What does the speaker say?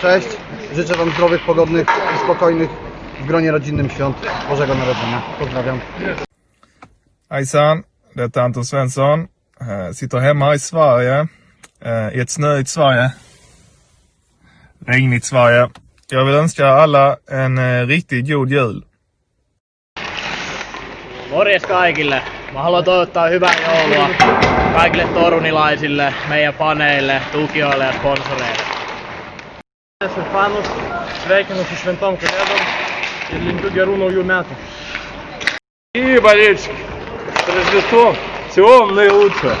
cześć. Życzę Wam zdrowych, pogodnych i spokojnych w gronie rodzinnym świąt Bożego Narodzenia. Pozdrawiam. Hejsan, detta är Anton Svensson. Eh, Sitter hemma i Sverige. eh, I ett snöigt Sverige. Regnigt Sverige. Jag vill önska alla en eh, riktigt god jul. Morjes kaikille. Mä haluan toivottaa hyvää joulua kaikille torunilaisille, meidän faneille, tukijoille ja sponsoreille. Esu fanus, sveikinu su šventom kalėdom ir linkiu gerų naujų metų. И, болельщики, с Рождеством! Всего вам наилучшего!